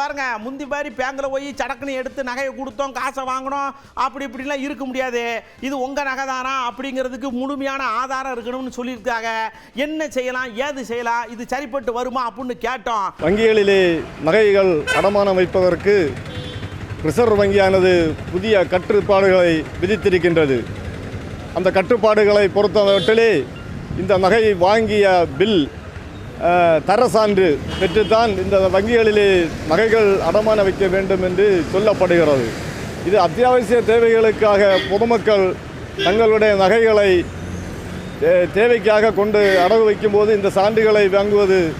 பாருங்க முந்தி மாதிரி பேங்கில் போய் சடக்குன்னு எடுத்து நகையை கொடுத்தோம் காசை வாங்கினோம் அப்படி இப்படிலாம் இருக்க முடியாது. இது உங்கள் நகை தானா? அப்படிங்கிறதுக்கு முழுமையான ஆதாரம் இருக்கணும்னு சொல்லியிருக்காங்க. என்ன செய்யலாம்? ஏது செய்யலாம்? இது சரிப்பட்டு வருமா? அப்படின்னு கேட்டோம். வங்கிகளிலே நகைகள் அடமானம் வைப்பதற்கு ரிசர்வ் வங்கியானது புதிய கட்டுப்பாடுகளை விதித்திருக்கின்றது. அந்த கட்டுப்பாடுகளை பொறுத்தவற்றிலே இந்த நகை வாங்கிய பில் தர சான்று பெற்றுத்தான் இந்த வங்கிகளிலே நகைகள் அடமான வைக்க வேண்டும் என்று சொல்லப்படுகிறது. இது அத்தியாவசிய தேவைகளுக்காக பொதுமக்கள் தங்களுடைய நகைகளை தே- தேவைக்காக கொண்டு அடகு வைக்கும்போது இந்த சான்றுகளை வாங்குவது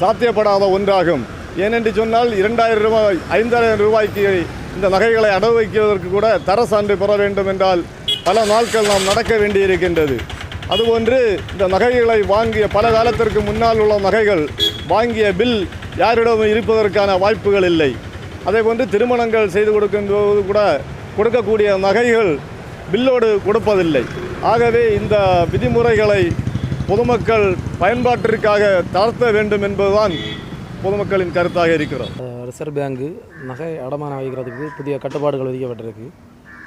சாத்தியப்படாத ஒன்றாகும். ஏனென்று சொன்னால் இரண்டாயிரம் ரூபாய் ஐந்தாயிரம் ரூபாய்க்கு இந்த நகைகளை அடகு வைக்கிறதற்கு கூட தர சான்று பெற வேண்டும் என்றால் பல நாட்கள் நாம் நடக்க வேண்டியிருக்கின்றது. அதுபோன்று இந்த நகைகளை வாங்கிய பல காலத்திற்கு முன்னால் உள்ள நகைகள் வாங்கிய பில் யாரிடமும் இருப்பதற்கான வாய்ப்புகள் இல்லை. அதேபோன்று திருமணங்கள் செய்து கொடுக்கும்போது கூட கொடுக்கக்கூடிய நகைகள் பில்லோடு கொடுப்பதில்லை. ஆகவே இந்த விதிமுறைகளை பொதுமக்கள் பயன்பாட்டிற்காக தளர்த்த வேண்டும் என்பதுதான் பொதுமக்களின் கருத்தாக இருக்கிறோம். ரிசர்வ் பேங்கு நகை அடமானம் வைக்கிறதுக்கு புதிய கட்டுப்பாடுகள் விதிக்கப்பட்டிருக்கு.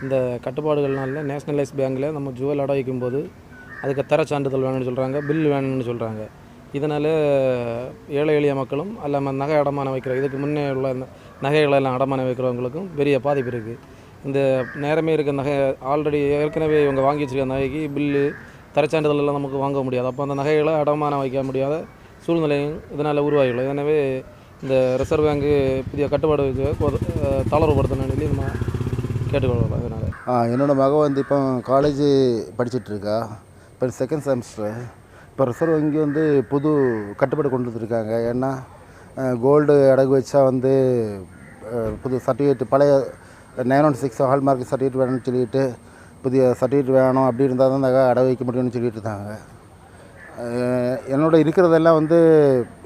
இந்த கட்டுப்பாடுகள்னால நேஷனலைஸ் பேங்கில் நம்ம ஜுவல் அடை வைக்கும்போது அதுக்கு தர சான்றிதழ் வேணும்னு சொல்கிறாங்க பில் வேணும்னு சொல்கிறாங்க இதனால் ஏழை எளிய மக்களும் அல்லாமல் நகை அடமானம் வைக்கிற இதுக்கு முன்னே உள்ள இந்த நகைகளை எல்லாம் அடமானம் வைக்கிறவங்களுக்கும் பெரிய பாதிப்பு இருக்குது இந்த நேரமே இருக்க நகை ஆல்ரெடி ஏற்கனவே இவங்க வாங்கி வச்சுருக்க நகைக்கு பில்லு தரச்சான்றிதழ் எல்லாம் நமக்கு வாங்க முடியாது. அப்போ அந்த நகைகளை அடமானம் வைக்க முடியாத சூழ்நிலையும் இதனால் உருவாகியுள்ளது. எனவே இந்த ரிசர்வ் பேங்கு புதிய கட்டுப்பாடு வச்சு தளர்வுபடுத்தணும்னு சொல்லி நம்ம கேட்டுக்கொள்ளலாம் அதனால். என்னோடய என்னோட வந்து இப்போ காலேஜ் படிச்சுட்ருக்கா இப்போ செகண்ட் செமஸ்டர் இப்போ ரிசர்வ் வங்கி வந்து புது கட்டுப்பாடு கொண்டு வந்திருக்காங்க. ஏன்னா கோல்டு அடகு வச்சா வந்து புது சர்டிஃபிகேட் பழைய nine one six hallmark certificate வேணும்னு சொல்லிட்டு புதிய சர்டிஃபிகேட் வேணும். அப்படி இருந்தால் தான் நகை அடகு வைக்க முடியும்னு சொல்லிட்டு இருந்தாங்க. என்னோட இருக்கிறதெல்லாம் வந்து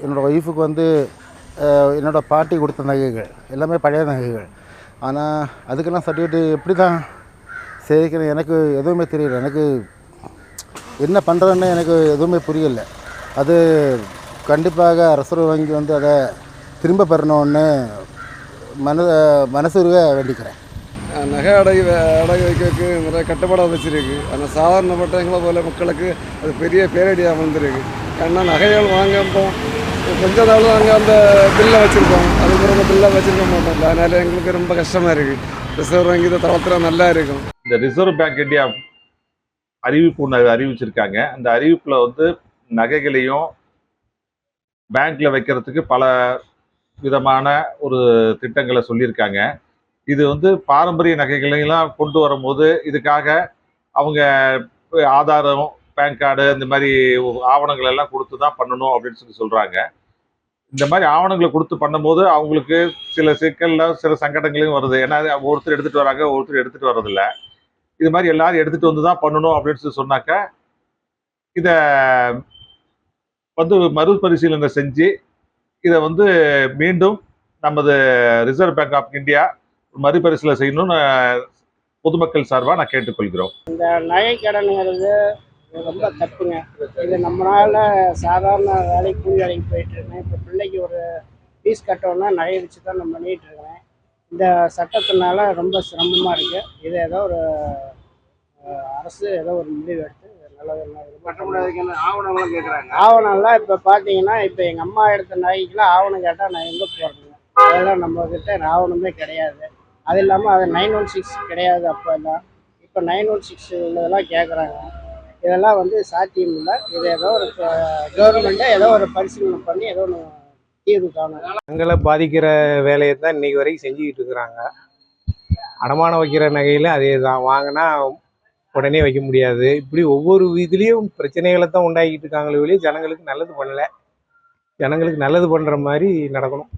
என்னோடய ஒய்ஃபுக்கு வந்து என்னோடய பாட்டி கொடுத்த நகைகள். எல்லாமே பழைய நகைகள். ஆனால் அதுக்கெல்லாம் சர்டிஃபிகேட் எப்படி தான் சேர்க்கணும் எனக்கு எதுவுமே தெரியல. எனக்கு என்ன பண்ணுறேன்னு எனக்கு எதுவுமே புரியல. அது கண்டிப்பாக ரிசர்வ் வங்கி வந்து அதை திரும்ப பெறணும்னு மன மனசுருக வேண்டிக்கிறேன். நகை அடகு அடகு வைக்கிறதுக்கு நிறைய கட்டுப்பாடு வச்சிருக்கு. ஆனால் சாதாரணப்பட்ட எங்களை போல மக்களுக்கு அது பெரிய பேரடியாக வந்திருக்கு. ஏன்னா நகைகள் வாங்கும்போது கொஞ்ச நாள் நாங்கள் அந்த பில்லை வச்சுருக்கோம். அது பிறகு பில்லை வச்சுருக்க மாட்டோம். அதனால எங்களுக்கு ரொம்ப கஷ்டமாக இருக்குது ரிசர்வ் வங்கி இதை தளர்த்துறா நல்லா இருக்கும். இந்த ரிசர்வ் பேங்க் இந்தியா அறிவிப்பு ஒன்று அறிவிச்சிருக்காங்க. அந்த அறிவிப்பில் வந்து நகைகளையும் பேங்க்ல வைக்கிறதுக்கு பல விதமான ஒரு திட்டங்களை சொல்லியிருக்காங்க. இது வந்து பாரம்பரிய நகைகளையெல்லாம் கொண்டு வரும்போது இதுக்காக அவங்க ஆதாரம் பேன் கார்டு இந்த மாதிரி ஆவணங்கள் எல்லாம் கொடுத்து தான் பண்ணணும் அப்படின்னு சொல்லி சொல்கிறாங்க இந்த மாதிரி ஆவணங்களை கொடுத்து பண்ணும்போது அவங்களுக்கு சில சிக்கலில் சில சங்கடங்களையும் வருது. ஏன்னா அது ஒருத்தர் எடுத்துகிட்டு வராங்க ஒருத்தர் எடுத்துகிட்டு வரதில்லை இது மாதிரி எல்லாரும் எடுத்துகிட்டு வந்து தான் பண்ணணும் அப்படின்னு சொல்லி சொன்னாக்க இதை வந்து மறுபரிசீலனை செஞ்சு இதை வந்து மீண்டும் நமது ரிசர்வ் பேங்க் ஆஃப் இந்தியா மறுபரிசீலனை செய்யணும்னு பொதுமக்கள் சார்பாக நான் கேட்டுக்கொள்கிறோம். இந்த நகை கடனுங்கிறது ரொம்ப தப்புங்க. இது நம்மளால் சாதாரண வேலைக்கு கூலி வேலைக்கு போயிட்டு இருக்கேன். இப்போ பிள்ளைக்கு ஒரு ஃபீஸ் கட்டணும்னா நகை வச்சு தான் நம்ம பண்ணிகிட்டு இருக்கேன். இந்த சட்டத்தினால ரொம்ப சிரமமாக இருக்கு. இது ஏதோ ஒரு அரசு ஏதோ ஒரு முடிவு எடுத்து நல்லது ஆவணம்லாம் இப்போ பார்த்தீங்கன்னா இப்போ எங்கள் அம்மா எடுத்த நகைக்கெல்லாம் ஆவணம் கேட்டால் நான் எங்கே போகிறதுங்க அதெல்லாம் நம்ம கிட்ட ஆவணமே கிடையாது. அது இல்லாமல் அது நைன் ஒன் சிக்ஸ் கிடையாது அப்போ எல்லாம் இப்போ நைன் ஒன் சிக்ஸ் உள்ளதெல்லாம் கேட்குறாங்க இதெல்லாம் வந்து சாத்தியம் இல்லை. இது ஏதோ ஒரு கவர்மெண்ட்டை ஏதோ ஒரு பரிசீலனை பண்ணி ஏதோ ஒன்று தீர்வு காணும் நகைகளை பாதிக்கிற வேலையை தான் இன்னைக்கு வரைக்கும் செஞ்சுக்கிட்டு இருக்கிறாங்க. அடமானம் வைக்கிற நகையில் அதே தான். வாங்கினா உடனே வைக்க முடியாது. இப்படி ஒவ்வொரு இதுலேயும் பிரச்சனைகளை தான் உண்டாக்கிட்டு இருக்காங்களே வெளியே ஜனங்களுக்கு நல்லது பண்ணலை. ஜனங்களுக்கு நல்லது பண்ணுற மாதிரி நடக்கணும்.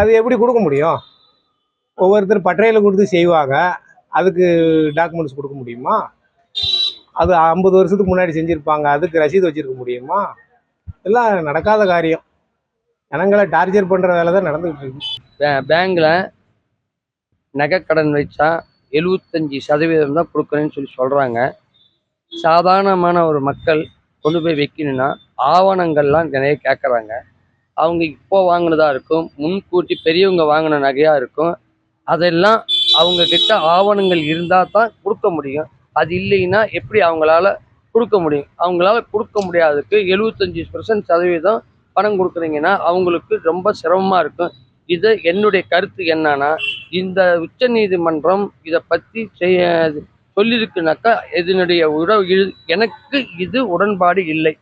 அது எப்படி கொடுக்க முடியும்? ஒவ்வொருத்தர் பட்டறையில் கொடுத்து செய்வாங்க. அதுக்கு டாக்குமெண்ட்ஸ் கொடுக்க முடியுமா? அது ஐம்பது வருஷத்துக்கு முன்னாடி செஞ்சுருப்பாங்க. அதுக்கு ரசீது வச்சிருக்க முடியுமா? இதெல்லாம் நடக்காத காரியம். ஜனங்களை டார்ச்சர் பண்ணுற வேலை தான் நடந்துகிட்டு இருக்கு. பே- நகை நகைக்கடன் வச்சா எழுபத்தஞ்சி சதவீதம் தான் கொடுக்குறேன்னு சொல்லி சொல்கிறாங்க சாதாரணமான ஒரு மக்கள் கொண்டு போய் வைக்கணும்னா ஆவணங்கள்லாம் நிறைய கேட்குறாங்க அவங்க இப்போ வாங்கினதாக இருக்கும் முன்கூட்டி பெரியவங்க வாங்கின நகையாக இருக்கும். அதெல்லாம் அவங்க கிட்ட ஆவணங்கள் இருந்தால் தான் கொடுக்க முடியும். அது இல்லைன்னா எப்படி அவங்களால கொடுக்க முடியும். அவங்களால கொடுக்க முடியாததுக்கு எழுபத்தஞ்சி பர்சன்ட் சதவீதம் பணம் கொடுக்குறீங்கன்னா அவங்களுக்கு ரொம்ப சிரமமாக இருக்கும். இது என்னுடைய கருத்து என்னன்னா இந்த உச்ச நீதிமன்றம் இதை பற்றி செய்ய சொல்லியிருக்குனாக்கா இதனுடைய உறவு எனக்கு இது உடன்பாடு இல்லை.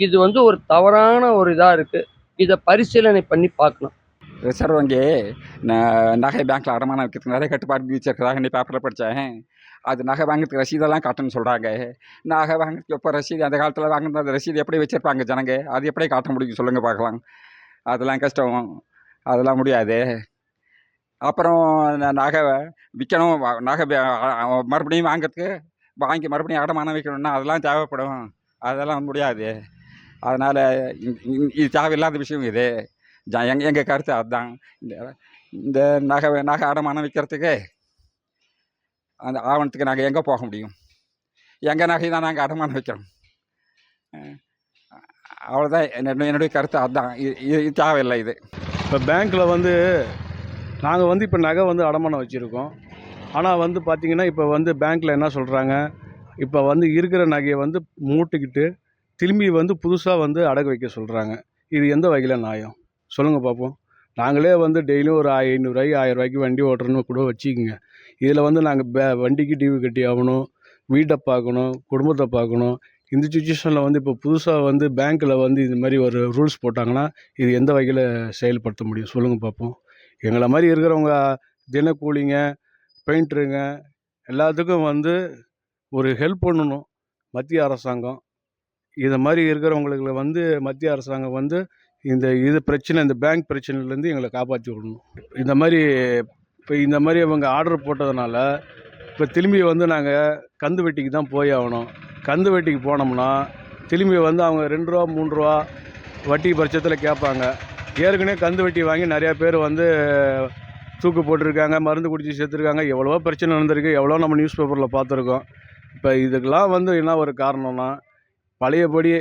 இது வந்து ஒரு தவறான ஒரு இதாக இருக்குது இதை பரிசீலனை பண்ணி பார்க்கணும். ரிசர்வ் வங்கி நகை பேங்க்கில் அடமானம் வைக்கிறதுக்கு நிறைய கட்டுப்பாடு விதிச்சிருக்கிறதாக நீ பேப்பரில் படித்தேன் அது நகை வாங்குறதுக்கு ரசீதெல்லாம் காட்டணும்னு சொல்கிறாங்க நகை வாங்குறதுக்கு எப்போ ரசீது? அந்த காலத்தில் வாங்கின அந்த ரசீது எப்படி வச்சுருப்பாங்க ஜனங்க? அது எப்படி காட்ட முடியும் சொல்லுங்கள் பார்க்கலாம். அதெல்லாம் கஷ்டம். அதெல்லாம் முடியாது. அப்புறம் நகை விற்கணும் நகை மறுபடியும் வாங்குறதுக்கு வாங்கி மறுபடியும் அடமானம் வைக்கணும்னா அதெல்லாம் தேவைப்படும். அதெல்லாம் முடியாது. அதனால் இது தேவையில்லாத விஷயம் இது. ஜ- எங் எங்கள் கருத்து அதுதான். இந்த இந்த நகை நகை அடமானம் வைக்கிறதுக்கு அந்த ஆவணத்துக்கு நாங்கள் எங்கே போக முடியும்? எங்கள் நகை தான் நாங்கள் அடமானம் வைக்கிறோம். அவ்வளோதான் என்னுடைய என்னுடைய கருத்து அதுதான் இது இது இது தேவையில்லை இது. இப்போ பேங்க்கில் வந்து நாங்கள் வந்து இப்போ நகை வந்து அடமானம் வச்சுருக்கோம். ஆனால் வந்து பார்த்திங்கன்னா இப்போ வந்து பேங்க்கில் என்ன சொல்கிறாங்க இப்போ வந்து இருக்கிற நகையை வந்து மூட்டுக்கிட்டு திரும்பி வந்து புதுசாக வந்து அடகு வைக்க சொல்கிறாங்க இது எந்த வகையில் நியாயம்? சொல்லுங்கள் பார்ப்போம் நாங்களே வந்து டெய்லியும் ஒரு ஐநூறுரூவாய்க்கு ஆயிரம் ரூபாய்க்கு வண்டி ஓட்டுறோன்னு கூட வச்சுக்கோங்க. இதில் வந்து நாங்கள் பே வண்டிக்கு டிவி கட்டி ஆகணும் வீட்டை பார்க்கணும் குடும்பத்தை பார்க்கணும் இந்த சுச்சுவேஷனில் வந்து இப்போ புதுசாக வந்து பேங்க்கில் வந்து இது மாதிரி ஒரு ரூல்ஸ் போட்டாங்கன்னா இது எந்த வகையில் செயல்படுத்த முடியும்? சொல்லுங்கள் பார்ப்போம் எங்களை மாதிரி இருக்கிறவங்க தினக்கூலிங்க பெயிண்டருங்க எல்லாத்துக்கும் வந்து ஒரு ஹெல்ப் பண்ணணும். மத்திய அரசாங்கம். இதை மாதிரி இருக்கிறவங்களுக்கு வந்து மத்திய அரசாங்கம் வந்து இந்த இது பிரச்சனை இந்த பேங்க் பிரச்சனையிலேருந்து எங்களை காப்பாற்றி விடணும் இந்த மாதிரி இப்போ இந்த மாதிரி அவங்க ஆர்டர் போட்டதுனால இப்போ திரும்பி வந்து நாங்கள் கந்து வெட்டிக்கு தான் போய் ஆகணும். கந்து வெட்டிக்கு போனோம்னா திரும்பி வந்து அவங்க ரெண்டு ரூபா மூணு ரூபா வட்டி பட்சத்தில் கேட்பாங்க. ஏற்கனவே கந்து வெட்டி வாங்கி நிறையா பேர் வந்து தூக்கு போட்டிருக்காங்க மருந்து குடித்து சேர்த்துருக்காங்க எவ்வளவோ பிரச்சனை நடந்திருக்கு. எவ்வளோ நம்ம நியூஸ் பேப்பரில் பார்த்துருக்கோம். இப்போ இதுக்கெல்லாம் வந்து என்ன ஒரு காரணம்னா பழையபடி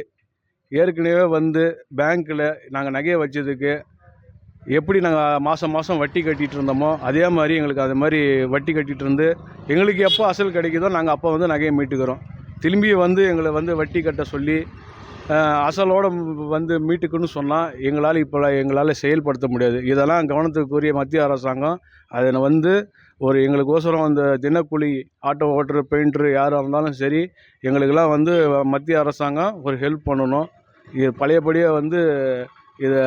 ஏற்கனவே வந்து பேங்க்கில் நாங்கள் நகையை வச்சதுக்கு எப்படி நாங்கள் மாதம் மாதம் வட்டி கட்டிகிட்டு இருந்தோமோ அதே மாதிரி எங்களுக்கு அது மாதிரி வட்டி கட்டிகிட்டு இருந்து எங்களுக்கு எப்போ அசல் கிடைக்குதோ நாங்கள் அப்போ வந்து நகையை மீட்டுக்கிறோம். திரும்பி வந்து எங்களை வந்து வட்டி கட்ட சொல்லி அசலோடு வந்து மீட்டுக்குன்னு சொன்னால் எங்களால் இப்போ எங்களால் செயல்படுத்த முடியாது. இதெல்லாம் கவனத்துக்குரிய மத்திய அரசாங்கம் அதை வந்து ஒரு எங்களுக்கோசரம் அந்த தினக்கூலி ஆட்டோ ஓட்டுற பெயிண்டர் யாராக இருந்தாலும் சரி எங்களுக்கெல்லாம் வந்து மத்திய அரசாங்கம் ஒரு ஹெல்ப் பண்ணணும். இது பழையபடியாக வந்து இதை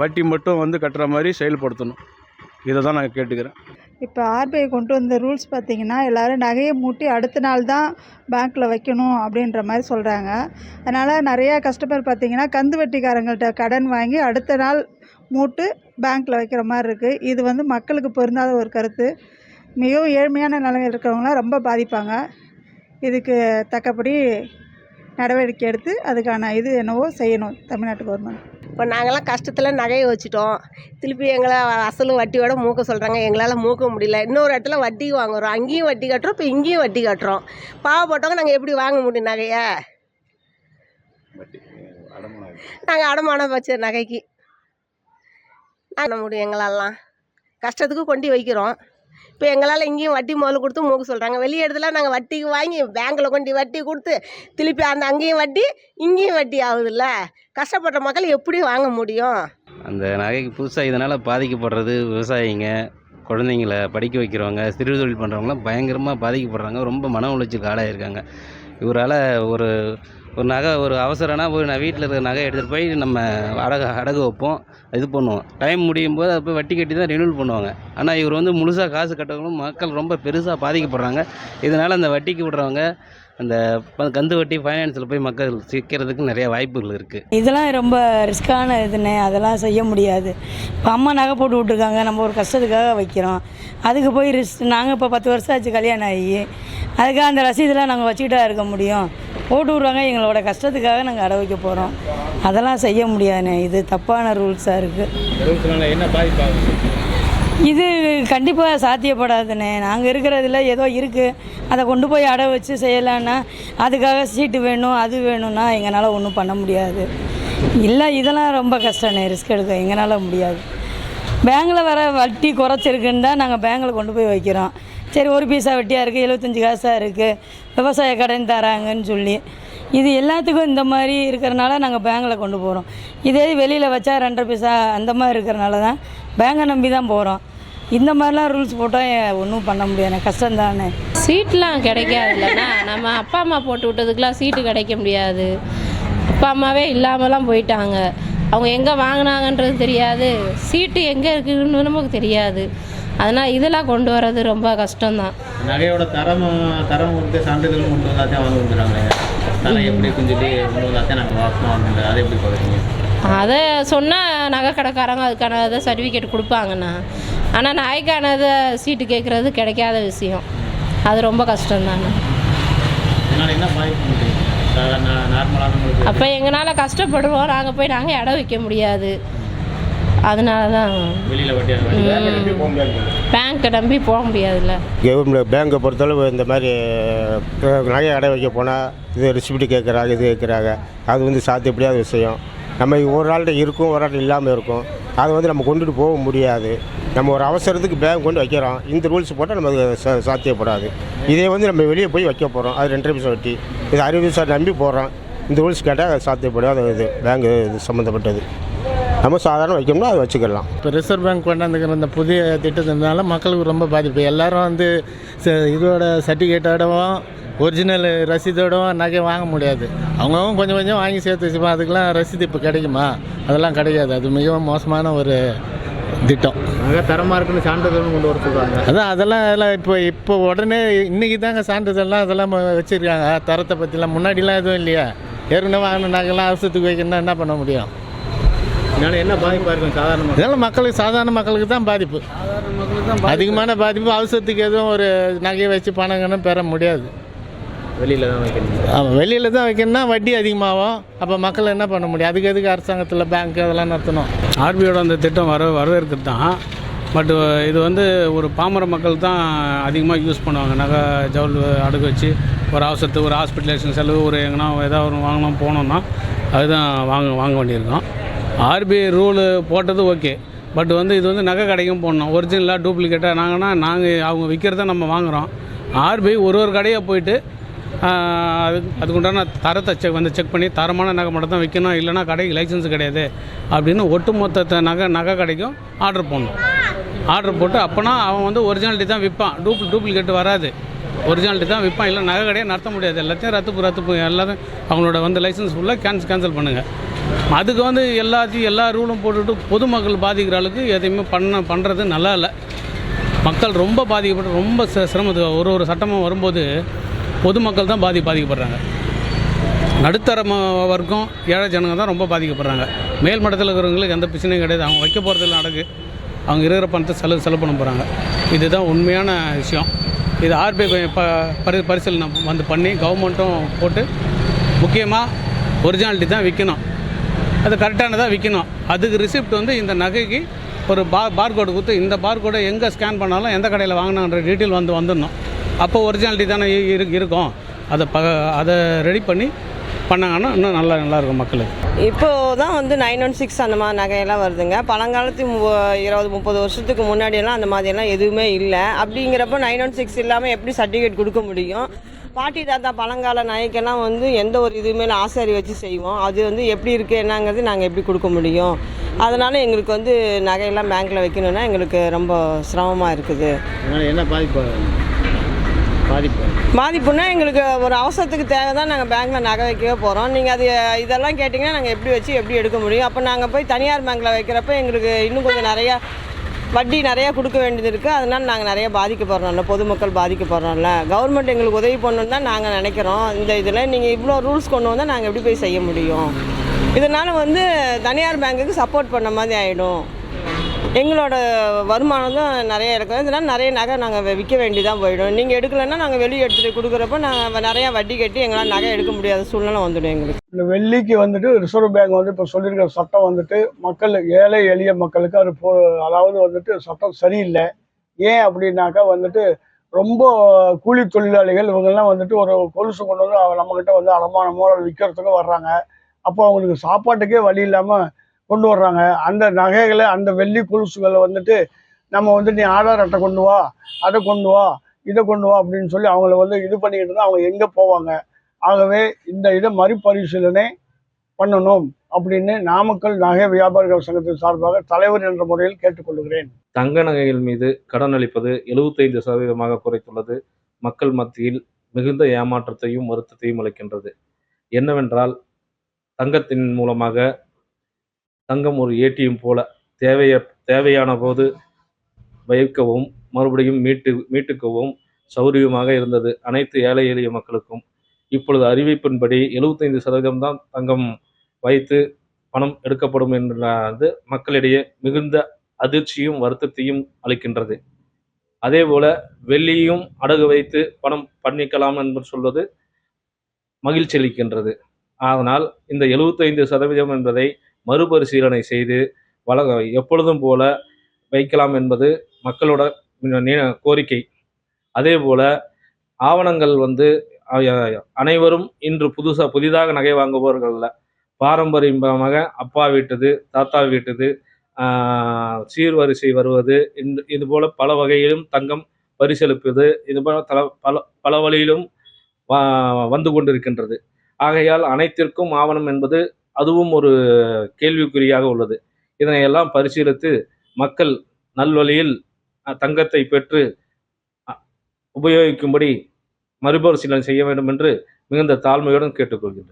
வட்டி மட்டும் வந்து கட்டுற மாதிரி செயல்படுத்தணும். இதை தான் நான் கேட்டுக்கிறேன். இப்போ ஆர்பிஐ கொண்டு வந்த ரூல்ஸ் பார்த்தீங்கன்னா எல்லோரும் நகையை மூட்டி அடுத்த நாள் தான் பேங்க்கில் வைக்கணும் அப்படின்ற மாதிரி சொல்கிறாங்க அதனால் நிறையா கஸ்டமர் பார்த்தீங்கன்னா கந்து வட்டிக்காரங்கள்ட்ட கடன் வாங்கி அடுத்த நாள் மூட்டு பேங்க்கில் வைக்கிற மாதிரி இருக்குது இது வந்து மக்களுக்கு பொருந்தாத ஒரு கருத்து. மிகவும் ஏழ்மையான நிலையில் இருக்கிறவங்களாம் ரொம்ப பாதிப்பாங்க. இதுக்கு தக்கபடி நடவடிக்கை எடுத்து அதுக்கான இது என்னவோ செய்யணும் தமிழ்நாட்டு கவர்மெண்ட் இப்போ நாங்கள்லாம் கஷ்டத்தில் நகையை வச்சுட்டோம். திருப்பி எங்களை அசலும் வட்டியோட மூக்க சொல்கிறாங்க எங்களால் மூக்க முடியல. இன்னொரு இடத்துல வட்டி வாங்குறோம். அங்கேயும் வட்டி கட்டுறோம். இப்போ இங்கேயும் வட்டி கட்டுறோம். பாவப்பட்டவங்க நாங்கள் எப்படி வாங்க முடியும் நகையை? நாங்கள் அடமானம் வச்ச நகைக்கு. பண்ண முடியும் எங்களாலாம் கஷ்டத்துக்கு கொண்டு வைக்கிறோம். இப்போ எங்களால் இங்கேயும் வட்டி முதல்ல கொடுத்து மூக்க சொல்கிறாங்க வெளியே இடத்துல நாங்கள் வட்டிக்கு வாங்கி பேங்க்கில் கொண்டு வட்டி கொடுத்து திருப்பி அந்த அங்கேயும் வட்டி இங்கேயும் வட்டி ஆகுதுல்ல? கஷ்டப்படுற மக்கள் எப்படி வாங்க முடியும்? அந்த நகைக்கு புதுசாக இதனால் பாதிக்கப்படுறது விவசாயிங்க குழந்தைங்கள படிக்க வைக்கிறவங்க சிறு தொழில் பண்ணுறவங்களாம் பயங்கரமாக பாதிக்கப்படுறாங்க. ரொம்ப மன உளைச்சலுக்கு ஆளாயிருக்காங்க. இவரால் ஒரு ஒரு நகை ஒரு அவசரம்னா போய் நான் வீட்டில் இருக்கிற நகை எடுத்துகிட்டு போய் நம்ம அடகு அடகு வைப்போம் இது பண்ணுவோம். டைம் முடியும் போது அதை போய் வட்டி கட்டி தான் ரினியூல் பண்ணுவாங்க. ஆனால் இவர் வந்து முழுசாக காசு கட்டவங்களும் மக்கள் ரொம்ப பெருசாக பாதிக்கப்படுறாங்க. இதனால் அந்த வட்டிக்கு விடுறவங்க அந்த கந்து வட்டி ஃபைனான்ஸில் போய் மக்கள் சிக்கிறதுக்கு நிறைய வாய்ப்புகள் இருக்குது இதெல்லாம் ரொம்ப ரிஸ்க்கான இதுண்ணே அதெல்லாம் செய்ய முடியாது. இப்போ அம்மா நகை போட்டு விட்ருக்காங்க நம்ம ஒரு கஷ்டத்துக்காக வைக்கிறோம். அதுக்கு போய் ரிஸ்க் நாங்கள் இப்போ பத்து வருஷம் ஆச்சு கல்யாணம் ஆகி. அதுக்காக அந்த ரசீதெல்லாம் நாங்கள் வச்சுக்கிட்டா இருக்க முடியும். போட்டு விட்ருவாங்க எங்களோட கஷ்டத்துக்காக நாங்கள் அடை வைக்க போகிறோம் அதெல்லாம் செய்ய முடியாதுண்ணே இது தப்பான ரூல்ஸாக இருக்குது என்ன பாதிப்பாகும் இது கண்டிப்பாக சாத்தியப்படாதுண்ணே. நாங்கள் இருக்கிறதுல ஏதோ இருக்குது அதை கொண்டு போய் அடை வச்சு செய்யலான்னா அதுக்காக சீட்டு வேணும் அது வேணும்னா எங்களால் ஒன்றும் பண்ண முடியாது. இல்லை இதெல்லாம் ரொம்ப கஷ்டண்ணே ரிஸ்க் எடுக்க. எங்களால் முடியாது. பேங்கில் வர வட்டி குறைச்சிருக்குன்னு தான் நாங்கள் பேங்கில் கொண்டு போய் வைக்கிறோம். சரி ஒரு பீஸா வட்டியாக இருக்குது எழுபத்தஞ்சி காசாக இருக்குது விவசாய கடன் தராங்கன்னு சொல்லி. இது எல்லாத்துக்கும் இந்த மாதிரி இருக்கிறனால நாங்கள் பேங்கில் கொண்டு போகிறோம் இதே வெளியில் வச்சா ரெண்டரை பைசா அந்த மாதிரி இருக்கிறனால தான் பேங்கை நம்பி தான் போகிறோம் இந்த மாதிரிலாம் ரூல்ஸ் போட்டால் ஒன்றும் பண்ண முடியாது. கஷ்டம் தானே. சீட்லாம் கிடைக்காது இல்லைன்னா நம்ம அப்பா அம்மா போட்டு விட்டதுக்கெலாம் சீட்டு கிடைக்க முடியாது. அப்பா அம்மாவே இல்லாமலாம் போயிட்டாங்க. அவங்க எங்கே வாங்கினாங்கன்றது தெரியாது. சீட்டு எங்கே இருக்குன்னு நமக்கு தெரியாது. அதனால் இதெல்லாம் கொண்டு வர்றது ரொம்ப கஷ்டம்தான். நகையோட தரம் தரம் வந்து சான்றிதழ் கொண்டு வந்தாத்தான் வாங்க வந்துடுறாங்க நகை எப்படி சொல்லி கொண்டு வந்தாத்தான் நாங்கள் அப்படின்ற அதை எப்படி பார்க்குறீங்க? அதை சொன்னால் நகை கடைக்காரங்க அதுக்கான இதை சர்டிஃபிகேட் கொடுப்பாங்கண்ணா. ஆனால் நகைக்கானதை சீட்டு கேட்குறது கிடைக்காத விஷயம். அது ரொம்ப நார்மலானவங்களுக்கு? அப்போ எங்களால் கஷ்டப்படுவோம். நாங்கள் போய் நாங்கள் இடம் வைக்க முடியாது. அதனால தான் பேங்க்கை நம்பி போக முடியாதுல்ல. கவர்மெண்ட் பேங்கை பொறுத்தளவு இந்த மாதிரி நகை அடை வைக்க போனால் இது ரிசிப்ட் கேட்குறாங்க இது கேட்குறாங்க அது வந்து சாத்தியப்படியாத விஷயம். நம்ம ஒரு ஆள்கிட்ட இருக்கும் ஒரு ஆள்கிட்ட இல்லாமல் இருக்கும். அதை வந்து நம்ம கொண்டுட்டு போக முடியாது. நம்ம ஒரு அவசரத்துக்கு பேங்க் கொண்டு வைக்கிறோம். இந்த ரூல்ஸ் போட்டால் நமக்கு சா சாத்தியப்படாது. இதே வந்து நம்ம வெளியே போய் வைக்க போகிறோம் அது ரெண்டரை பைசா வட்டி. இது அறுபது பைசா நம்பி போகிறோம் இந்த ரூல்ஸ் கேட்டால் அது சாத்தியப்படாத இது. பேங்க் இது சம்மந்தப்பட்டது நம்ம சாதாரண வைக்கணும்னா அதை வச்சுக்கலாம். இப்போ ரிசர்வ் பேங்க் கொண்டாந்துக்கிற இந்த புதிய திட்டத்தினால மக்களுக்கு ரொம்ப பாதிப்பு. எல்லாரும் வந்து ச- இதோட சர்டிஃபிகேட்டோடவும் ஒரிஜினல் ரசீதோடவும் நகை வாங்க முடியாது. அவங்கவுங்க கொஞ்சம் கொஞ்சம் வாங்கி சேர்த்து வச்சுப்போம் அதுக்கெலாம் ரசீது இப்போ கிடைக்குமா? அதெல்லாம் கிடைக்காது. அது மிகவும் மோசமான ஒரு திட்டம். தரமாக இருக்குன்னு சான்றிதழ் கொண்டு வர சொல்கிறாங்க அதான் அதெல்லாம் அதெல்லாம் இப்போ இப்போ உடனே இன்றைக்கி தாங்க சான்றிதழ்லாம் அதெல்லாம் வச்சிருக்காங்க. தரத்தை பற்றிலாம் முன்னாடிலாம் எதுவும் இல்லையா? ஏற்கனவே வாங்கின நகைலாம் அவசரத்துக்கு வைக்கணும்னா என்ன பண்ண முடியும்? இதனால் என்ன பாதிப்பாக இருக்கும் சாதாரண இதெல்லாம் மக்களுக்கு சாதாரண மக்களுக்கு தான் பாதிப்பு. அதிகமான பாதிப்பு அவசரத்துக்கு எதுவும் ஒரு நகையை வச்சு பணம் கணம் பெற முடியாது. வெளியில் தான் வைக்கணும்? ஆமாம் வெளியில் தான் வைக்கணும்னா வட்டி அதிகமாகும். அப்போ மக்கள் என்ன பண்ண முடியும்? அதுக்கு எதுக்கு அரசாங்கத்தில் பேங்க் அதெல்லாம் நடத்தணும்? ஆர்பிஐயோட அந்த திட்டம் வர வரவேற்கிறது தான். பட் இது வந்து ஒரு பாமர மக்கள் தான் அதிகமாக யூஸ் பண்ணுவாங்க. நகை ஜவுள் அடகு வச்சு ஒரு அவசரத்துக்கு ஒரு ஹாஸ்பிட்டலேஷன் செலவு ஒரு எங்கன்னா ஏதாவது ஒரு வாங்கணும் போனோம்னா அதுதான் வாங்க வாங்க வேண்டியிருக்கும். ஆர்பிஐ ரூலு போட்டது ஓகே பட் வந்து இது வந்து நகை கடைக்கும் போடணும். ஒரிஜினலாக டூப்ளிகேட்டாக நாங்கன்னா நாங்கள் அவங்க விற்கிறத நம்ம வாங்குகிறோம் ஆர்பிஐ ஒரு ஒரு கடையாக போயிட்டு அது அதுக்குண்டான தரத்தை செக் வந்து செக் பண்ணி தரமான நகை மட்டும் தான் விற்கணும் இல்லைனா கடைக்கு லைசன்ஸ் கிடையாது அப்படின்னு ஒட்டுமொத்த நகை நகை கடைக்கும் ஆர்டர் போடணும். ஆர்டர் போட்டு அப்போனா அவன் வந்து ஒரிஜினாலிட்டி தான் விற்பான். டூப்ளி டூப்ளிகேட் வராது. ஒரிஜினாலிட்டி தான் விற்பான். இல்லை நகை கடையை நடத்த முடியாது. எல்லாத்தையும் ரத்து ரத்து எல்லாத்தையும் அவங்களோட வந்து லைசன்ஸ் ஃபுல்லாக கேன்சல் கேன்சல் பண்ணுங்கள் அதுக்கு வந்து எல்லாத்தையும் எல்லா ரூலும் போட்டுட்டு பொதுமக்கள் பாதிக்கிற அளவுக்கு எதையுமே பண்ண பண்ணுறது நல்லா இல்லை. மக்கள் ரொம்ப பாதிக்கப்பட்டு ரொம்ப ச- சிரமத்து ஒரு ஒரு சட்டமும் வரும்போது பொதுமக்கள் தான் பாதி பாதிக்கப்படுறாங்க. நடுத்தர வர்க்கம் ஏழை ஜனங்க தான் ரொம்ப பாதிக்கப்படுறாங்க. மேல் மட்டத்தில் இருக்கிறவங்களுக்கு எந்த பிரச்சனையும் கிடையாது. அவங்க வைக்க போகிறதில்ல நடக்கு. அவங்க இருக்கிற பணத்தை செலவு செலவு பண்ண போகிறாங்க இதுதான் உண்மையான விஷயம். இது ஆர்பிஐ கொஞ்சம் ப பரி பரிசீலனை வந்து பண்ணி கவர்மெண்ட்டும் போட்டு முக்கியமாக ஒரிஜினாலிட்டி தான் விற்கணும் அது கரெக்டானதாக விற்கணும் அதுக்கு ரிசிப்ட் வந்து இந்த நகைக்கு ஒரு பா பார்கோடு கொடுத்து இந்த பார்கோடை எங்கே ஸ்கேன் பண்ணாலும் எந்த கடையில் வாங்கினான்ற டீட்டெயில் வந்து வந்துடணும். அப்போ ஒரிஜினாலிட்டி தானே இரு இருக்கும். அதை ப அதை ரெடி பண்ணி பண்ணாங்கன்னா இன்னும் நல்லா நல்லாயிருக்கும் மக்களுக்கு இப்போ தான் வந்து நைன் ஒன் சிக்ஸ் அந்த மாதிரி நகையெல்லாம் வருதுங்க. பழங்காலத்து இருபது முப்பது வருஷத்துக்கு முன்னாடியெல்லாம் அந்த மாதிரியெல்லாம் எதுவுமே இல்லை. அப்படிங்கிறப்போ நைன் ஒன் சிக்ஸ் இல்லாமல் எப்படி சர்டிஃபிகேட் கொடுக்க முடியும்? பாட்டி தாத்தா பழங்கால நகைக்கெல்லாம் வந்து எந்த ஒரு இதுவுமே நான் ஆசாரி வச்சு செய்வோம். அது வந்து எப்படி இருக்குது என்னங்கிறது நாங்கள் எப்படி கொடுக்க முடியும்? அதனால் எங்களுக்கு வந்து நகையெல்லாம் பேங்க்கில் வைக்கணுன்னா எங்களுக்கு ரொம்ப சிரமமாக இருக்குது. என்ன பாதிப்பு? பாதிப்பு. பாதிப்புன்னா எங்களுக்கு ஒரு அவசரத்துக்கு தேவை தான் நாங்கள் பேங்க்கில் நகை வைக்கவே போகிறோம் நீங்கள் அது இதெல்லாம் கேட்டிங்கன்னா நாங்கள் எப்படி வச்சு எப்படி எடுக்க முடியும்? அப்போ நாங்கள் போய் தனியார் பேங்க்கில் வைக்கிறப்ப எங்களுக்கு இன்னும் கொஞ்சம் நிறையா வட்டி நிறையா கொடுக்க வேண்டியது இருக்குது அதனால் நாங்கள் நிறைய பாதிக்கப்படுறோம்ல பொதுமக்கள் பாதிக்கப்படுறோம்ல. கவர்மெண்ட் எங்களுக்கு உதவி பண்ணணும்னு தான் நாங்கள் நினைக்கிறோம். இந்த இதில் நீங்கள் இவ்வளோ ரூல்ஸ் கொண்டு வந்தால் நாங்கள் எப்படி போய் செய்ய முடியும்? இதனால் வந்து தனியார் பேங்க்குக்கு சப்போர்ட் பண்ண மாதிரி ஆகிடும் எங்களோட வருமானம் தான் நிறைய இருக்கும். இதனால் நிறைய நகை நாங்கள் விற்க வேண்டியதாக போயிடும். நீங்கள் எடுக்கலைன்னா நாங்கள் வெளியே எடுத்துகிட்டு கொடுக்குறப்ப நாங்கள் நிறையா வட்டி கட்டி எங்களால் நகை எடுக்க முடியாத சூழ்நிலை வந்துடும் எங்களுக்கு. இந்த வெள்ளிக்கு வந்துட்டு ரிசர்வ் பேங்க் வந்து இப்போ சொல்லியிருக்கிற சட்டம் வந்துட்டு மக்கள் ஏழை எளிய மக்களுக்கு அது போ அதாவது வந்துட்டு சட்டம் சரியில்லை. ஏன் அப்படின்னாக்கா வந்துட்டு ரொம்ப கூலி தொழிலாளிகள் இவங்கெல்லாம் வந்துட்டு ஒரு கொலுசு கொண்டு வந்து நம்மக்கிட்ட வந்து அடமானமோ விற்கிறதுக்கும் வர்றாங்க. அப்போ அவங்களுக்கு சாப்பாட்டுக்கே வழி இல்லாமல் கொண்டு வர்றாங்க. அந்த நகைகளை அந்த வெள்ளி கொலுசுகளை வந்துட்டு நம்ம வந்து நீ ஆதார் அட்டை கொண்டு வா அதை கொண்டு வா இதை கொண்டு வா அப்படின்னு சொல்லி அவங்கள வந்து இது பண்ணிக்கிட்டு இருந்தால் அவங்க எங்கே போவாங்க? ஆகவே இந்த இதை மறுபரிசீலனை பண்ணணும் அப்படின்னு நாமக்கல் நகை வியாபாரிகள் சங்கத்தின் சார்பாக தலைவர் என்ற முறையில் கேட்டுக்கொள்கிறேன். தங்க நகைகள் மீது கடன் அளிப்பது எழுபத்தைந்து சதவீதமாக குறைத்துள்ளது. மக்கள் மத்தியில் மிகுந்த ஏமாற்றத்தையும் வருத்தத்தையும் அளிக்கின்றது. என்னவென்றால் தங்கத்தின் மூலமாக தங்கம் ஒரு ஏடிஎம் போல தேவைய தேவையான போது வைக்கவும் மறுபடியும் மீட்டு மீட்டுக்கவும் சௌரியமாக இருந்தது. அனைத்து ஏழை எளிய மக்களுக்கும் இப்பொழுது அறிவிப்பின்படி எழுபத்தைந்து சதவீதம் தான் தங்கம் வைத்து பணம் எடுக்கப்படும் என்றது மக்களிடையே மிகுந்த அதிர்ச்சியும் வருத்தத்தையும் அளிக்கின்றது. அதேபோல வெள்ளியும் அடகு வைத்து பணம் பண்ணிக்கலாம் என்று சொல்வது மகிழ்ச்சி அளிக்கின்றது அதனால் இந்த எழுபத்தைந்து சதவீதம் என்பதை மறுபரிசீலனை செய்து வள எப்பொழுதும் போல வைக்கலாம் என்பது மக்களோட கோரிக்கை. அதே போல ஆவணங்கள் வந்து அனைவரும் இன்று புதுசாக புதிதாக நகை வாங்குபவர்கள் பாரம்பரியமாக அப்பா வீட்டுது தாத்தா வீட்டுது சீர்வரிசை வருவது இந்த இது போல பல வகையிலும் தங்கம் பரிசளிப்பது இது போல தல பல பல வழியிலும் வா- வந்து கொண்டிருக்கின்றது. ஆகையால் அனைத்திற்கும் ஆவணம் என்பது அதுவும் ஒரு கேள்விக்குறியாக உள்ளது. இதனையெல்லாம் பரிசீலித்து மக்கள் நல்வழியில் தங்கத்தை பெற்று உபயோகிக்கும்படி மறுபரிசீலனை செய்ய வேண்டும் என்று மிகுந்த தாழ்மையுடன் கேட்டுக்கொள்கின்றேன்.